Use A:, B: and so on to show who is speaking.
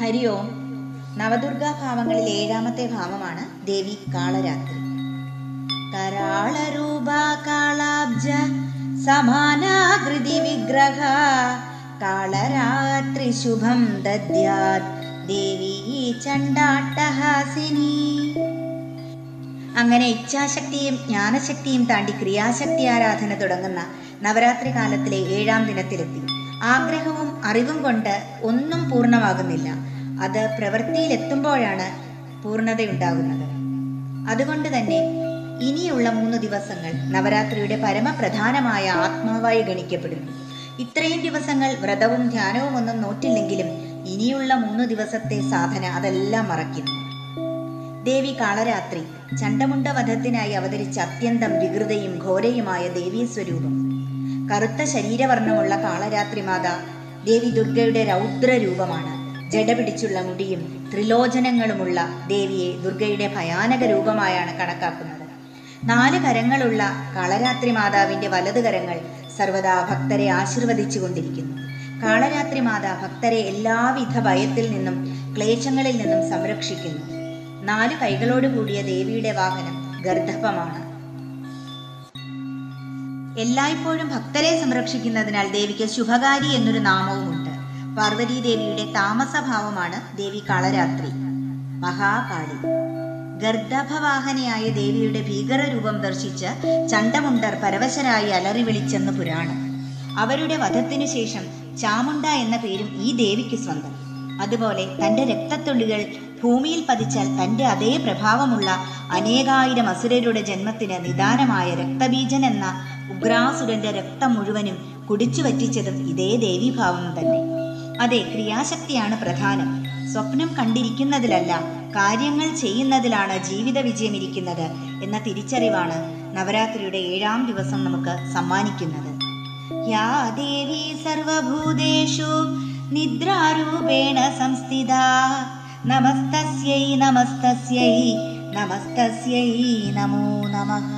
A: ഹരി ഓം. നവദുർഗാ ഭാവങ്ങളിൽ ഏഴാമത്തെ ഭാവമാണ് ദേവി കാളരാത്രി. കരാളരൂപ കാളാബ്ജ സമാനാകൃതി വിഗ്രഹ. കാളരാത്രി ശുഭം ദദ്യാത് ദേവി ചണ്ടാട്ടഹാസിനി അങ്ങനെ ഇച്ഛാശക്തിയും ജ്ഞാനശക്തിയും താണ്ടി ക്രിയാശക്തി ആരാധന തുടങ്ങുന്ന നവരാത്രി കാലത്തിലെ ഏഴാം ദിനത്തിലെത്തി. ആഗ്രഹവും അറിവും കൊണ്ട് ഒന്നും പൂർണമാകുന്നില്ല. അത് പ്രവൃത്തിയിലെത്തുമ്പോഴാണ് പൂർണതയുണ്ടാകുന്നത്. അതുകൊണ്ട് തന്നെ ഇനിയുള്ള മൂന്ന് ദിവസങ്ങൾ നവരാത്രിയുടെ പരമപ്രധാനമായ ആത്മാവായി ഗണിക്കപ്പെടുന്നു ഇത്രയും ദിവസങ്ങൾ വ്രതവും ധ്യാനവും ഒന്നും നോറ്റില്ലെങ്കിലും ഇനിയുള്ള മൂന്ന് ദിവസത്തെ സാധന അതെല്ലാം മറക്കുന്നു ദേവി കാളരാത്രി ചണ്ടമുണ്ട വധത്തിനായി അവതരിച്ച അത്യന്തം വികൃതയും ഘോരയുമായ ദേവീ സ്വരൂപം കറുത്ത ശരീരവർണമുള്ള കാളരാത്രി മാത ദേവി ദുർഗയുടെ രൗദ്രരൂപമാണ് ജട പിടിച്ചുള്ള മുടിയും ത്രിലോചനങ്ങളുമുള്ള ദേവിയെ ദുർഗയുടെ ഭയാനക രൂപമായാണ് കണക്കാക്കുന്നത്. നാല് കരങ്ങളുള്ള കാളരാത്രി മാതാവിന്റെ വലത് കരങ്ങൾ സർവദാ ഭക്തരെ ആശീർവദിച്ചു കൊണ്ടിരിക്കുന്നു കാളരാത്രി മാത ഭക്തരെ എല്ലാവിധ ഭയത്തിൽ നിന്നും ക്ലേശങ്ങളിൽ നിന്നും സംരക്ഷിക്കുന്നു. നാല് കൈകളോട് കൂടിയ ദേവിയുടെ വാഹനം ഗർദ്ധപ്പമാണ് എല്ലായ്പ്പോഴും ഭക്തരെ സംരക്ഷിക്കുന്നതിനാൽ ദേവിക്ക് ശുഭകാരി എന്നൊരു നാമവുമുണ്ട്. പാർവതി ദേവിയുടെ താമസഭാവമാണ് ദേവി കളരാത്രി. മഹാകാളി. ഗർദ്ധഭവാഹനയായ ദേവിയുടെ ഭീകരരൂപം ദർശിച്ച് ചണ്ടമുണ്ടർ പരവശരായി അലറി വിളിച്ചെന്ന് പുരാണം. അവരുടെ വധത്തിനു ശേഷം ചാമുണ്ട എന്ന പേരും ഈ ദേവിക്ക് സ്വന്തം. അതുപോലെ തന്റെ രക്തത്തുള്ളികൾ ഭൂമിയിൽ പതിച്ചാൽ തന്റെ അതേ പ്രഭാവമുള്ള അനേകായിരം അസുരരുടെ ജന്മത്തിന് നിദാനമായ രക്തബീജൻ എന്ന ഉഗ്രാസുരന്റെ രക്തം മുഴുവനും കുടിച്ചു വറ്റിച്ചതും ഇതേ ദേവീഭാവം തന്നെ. അതെ ക്രിയാശക്തിയാണ് പ്രധാനം. സ്വപ്നം കണ്ടിരിക്കുന്നതിലല്ല കാര്യങ്ങൾ ചെയ്യുന്നതിലാണ് ജീവിത വിജയം ഇരിക്കുന്നത് എന്ന തിരിച്ചറിവാണ് നവരാത്രിയുടെ ഏഴാം ദിവസം നമുക്ക് സമ്മാനിക്കുന്നത്. യാ ദേവി സർവഭൂതേഷു നിദ്രാരൂപേണ സംസ്ഥിത. നമസ്തസ്യൈ നമസ്തസ്യൈ നമസ്തസ്യൈ നമോ നമഃ.